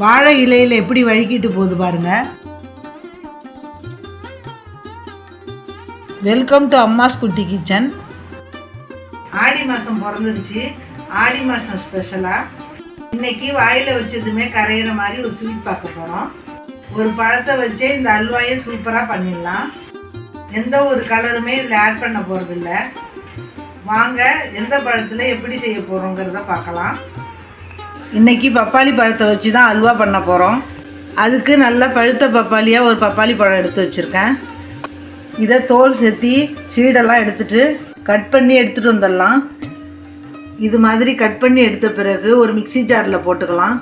வாழை இலையில் எப்படி வழுக்கிட்டு போகுது பாருங்க. வெல்கம் டு அம்மாஸ் குட்டி கிச்சன். ஆடி மாதம் பிறந்துடுச்சு ஆடி மாதம் ஸ்பெஷலாக இன்னைக்கு வாயில் வச்சதுமே கரையிற மாதிரி ஒரு ஸ்வீட் பார்க்க போகிறோம் ஒரு பழத்தை வச்சே இந்த அல்வாயை சூப்பராக பண்ணிடலாம். எந்த ஒரு கலருமே இதில் ஆட் பண்ண போகிறதில்ல வாங்க எந்த பழத்தில் எப்படி செய்ய போகிறோங்கிறத பார்க்கலாம். இன்றைக்கி பப்பாளி பழத்தை வச்சு தான் அல்வா பண்ண போகிறோம் அதுக்கு நல்ல பழுத்த பப்பாளியாக ஒரு பப்பாளி பழம் எடுத்து வச்சுருக்கேன். இதை தோல் செத்தி சீடெல்லாம் எடுத்துட்டு கட் பண்ணி எடுத்துகிட்டு வந்துடலாம். இது மாதிரி கட் பண்ணி எடுத்த பிறகு ஒரு மிக்ஸி ஜாரில் போட்டுக்கலாம்.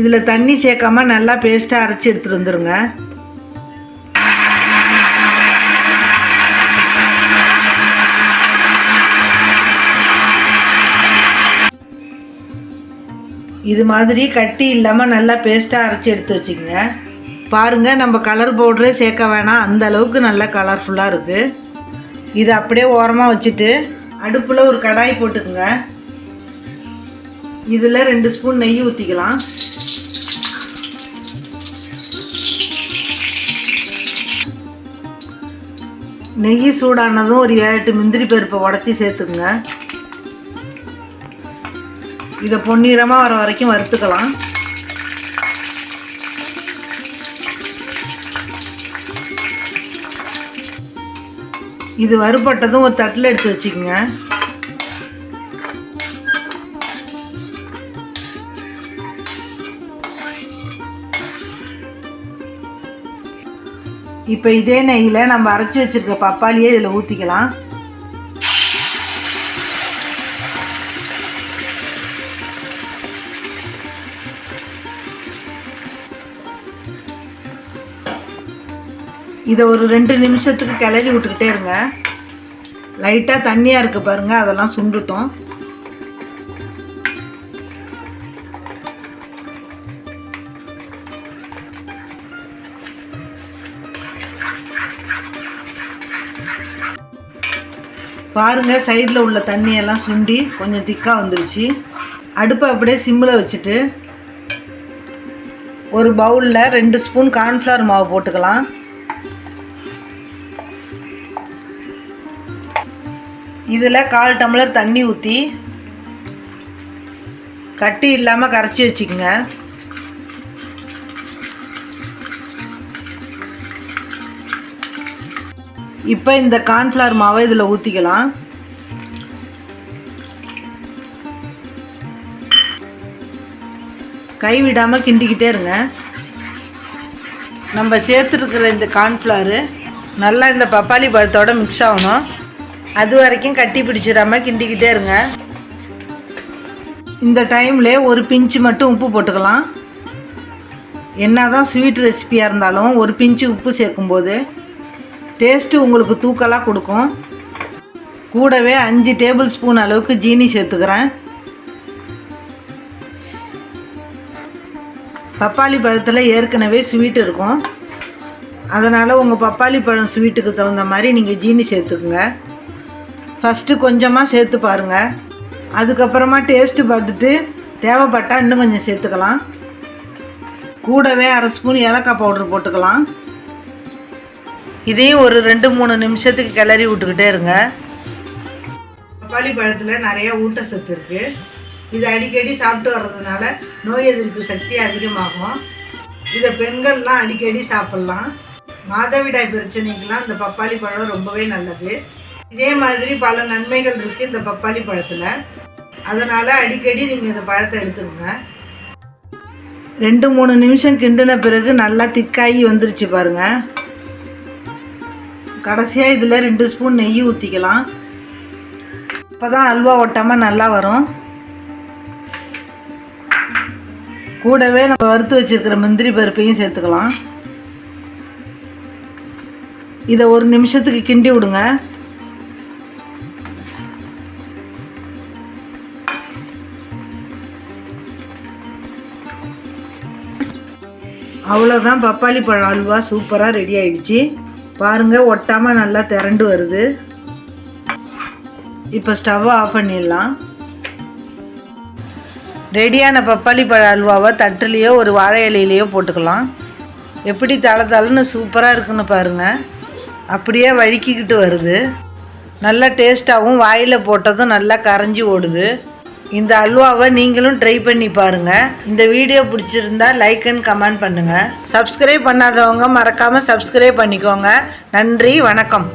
இதில் தண்ணி சேர்க்காம நல்லா பேஸ்ட்டாக அரைச்சி எடுத்துகிட்டு வந்துருங்க. இது மாதிரி கட்டி இல்லாமல் நல்லா பேஸ்ட்டாக அரைச்சி எடுத்து வச்சுக்கோங்க. பாருங்கள் நம்ம கலர் பவுடரே சேர்க்க வேணாம். அந்த அளவுக்கு நல்லா கலர்ஃபுல்லாக இருக்குது இதை அப்படியே ஓரமாக வச்சுட்டு அடுப்பில் ஒரு கடாய் போட்டுக்குங்க. இதில் ரெண்டு ஸ்பூன் நெய் ஊற்றிக்கலாம் நெய் சூடானதும் ஒரு ஏழு எட்டு முந்திரி பருப்பை உடச்சி சேர்த்துக்குங்க. இதை பொன்னிறமாக வர வரைக்கும் வறுத்துக்கலாம். இது வறுபட்டதும் ஒரு தட்டில் எடுத்து வச்சுக்கோங்க. இப்போ இதே நெய்யில் நம்ம அரைச்சி வச்சுருக்க பப்பாளியே இதில் ஊற்றிக்கலாம் இதை ஒரு ரெண்டு நிமிஷத்துக்கு கிளறி விட்டுக்கிட்டே இருங்க. லைட்டாக தண்ணியாக இருக்குது பாருங்கள் அதெல்லாம் சுண்டுட்டோம். பாருங்கள் சைடில் உள்ள தண்ணியெல்லாம் சுண்டி கொஞ்சம் திக்காக வந்துருச்சு. அடுப்பை அப்படியே சிம்மில் வச்சுட்டு ஒரு பவுலில் ரெண்டு ஸ்பூன் கார்ன்ஃப்ளவர் மாவு போட்டுக்கலாம். இதில் கால் டம்ளர் தண்ணி ஊற்றி கட்டி இல்லாமல் கரைச்சி வச்சுக்கோங்க. இப்போ இந்த கார்ன்ஃப்ளவர் மாவை இதில் ஊற்றிக்கலாம் கை விடாமல் கிண்டிக்கிட்டே இருங்க. நம்ம சேர்த்துருக்கிற இந்த கார்ன்ஃப்ளவரு நல்லா இந்த பப்பாளி பழத்தோடு மிக்ஸ் ஆகணும். அது வரைக்கும் கட்டி பிடிச்சிடாமல் கிண்டிக்கிட்டே இருங்க. இந்த டைமில் ஒரு பிஞ்சு மட்டும் உப்பு போட்டுக்கலாம். என்ன தான் ஸ்வீட் ரெசிபியாக இருந்தாலும் ஒரு பிஞ்சு உப்பு சேர்க்கும்போது டேஸ்ட்டு உங்களுக்கு தூக்கலாக கொடுக்கும். கூடவே அஞ்சு டேபிள் ஸ்பூன் அளவுக்கு ஜீனி சேர்த்துக்கிறேன். பப்பாளி பழத்தில் ஏற்கனவே ஸ்வீட் இருக்கும். அதனால் உங்கள் பப்பாளி பழம் ஸ்வீட்டுக்கு தகுந்த மாதிரி நீங்கள் ஜீனி சேர்த்துக்குங்க. ஃபஸ்ட்டு கொஞ்சமாக சேர்த்து பாருங்கள் அதுக்கப்புறமா டேஸ்ட்டு பார்த்துட்டு தேவைப்பட்டால் இன்னும் கொஞ்சம் சேர்த்துக்கலாம். கூடவே அரை ஸ்பூன் ஏலக்காய் பவுடர் போட்டுக்கலாம். இதையும் ஒரு ரெண்டு மூணு நிமிஷத்துக்கு கிளறி விட்டுக்கிட்டே இருங்க. பப்பாளி பழத்தில் நிறைய ஊட்டச்சத்து இருக்குது இது அடிக்கடி சாப்பிட்டு வர்றதுனால நோய் எதிர்ப்பு சக்தி அதிகமாகும். இதை பெண்கள்லாம் அடிக்கடி சாப்பிட்லாம். மாதவிடாய் பிரச்சனைக்கெல்லாம் இந்த பப்பாளி பழம் ரொம்பவே நல்லது. இதே மாதிரி பல நன்மைகள் இருக்குது இந்த பப்பாளி பழத்தில். அதனால் அடிக்கடி நீங்கள் இந்த பழத்தை எடுத்துக்கோங்க. ரெண்டு மூணு நிமிஷம் கிண்டின பிறகு நல்லா திக்காகி வந்துருச்சு பாருங்கள் கடைசியாக இதில் ரெண்டு ஸ்பூன் நெய் ஊற்றிக்கலாம் அப்போ தான் அல்வா ஒட்டாமல் நல்லா வரும். கூடவே நம்ம வறுத்து வச்சுருக்கிற முந்திரி பருப்பையும் சேர்த்துக்கலாம். இதை ஒரு நிமிஷத்துக்கு கிண்டி விடுங்க. அவ்வளோதான் பப்பாளி பழம் அல்வா சூப்பராக ரெடி ஆயிடுச்சு. பாருங்கள் ஒட்டாமல் நல்லா திரண்டு வருது. இப்போ ஸ்டவ்வை ஆஃப் பண்ணிடலாம். ரெடியான பப்பாளி பழ அல்வாவை தட்டுலேயோ ஒரு வாழை இலையிலையோ போட்டுக்கலாம். எப்படி தலை தலைன்னு சூப்பராக இருக்குன்னு பாருங்கள் அப்படியே வழுக்கிக்கிட்டு வருது. நல்லா டேஸ்ட்டாகவும் வாயில் போட்டதும் நல்லா கரைஞ்சி ஓடுது. இந்த அல்வாவை நீங்களும் ட்ரை பண்ணி பாருங்கள் இந்த வீடியோ பிடிச்சிருந்தா லைக் அண்ட் கமெண்ட் பண்ணுங்கள் சப்ஸ்கிரைப் பண்ணாதவங்க மறக்காமல் சப்ஸ்கிரைப் பண்ணிக்கோங்க. நன்றி வணக்கம்.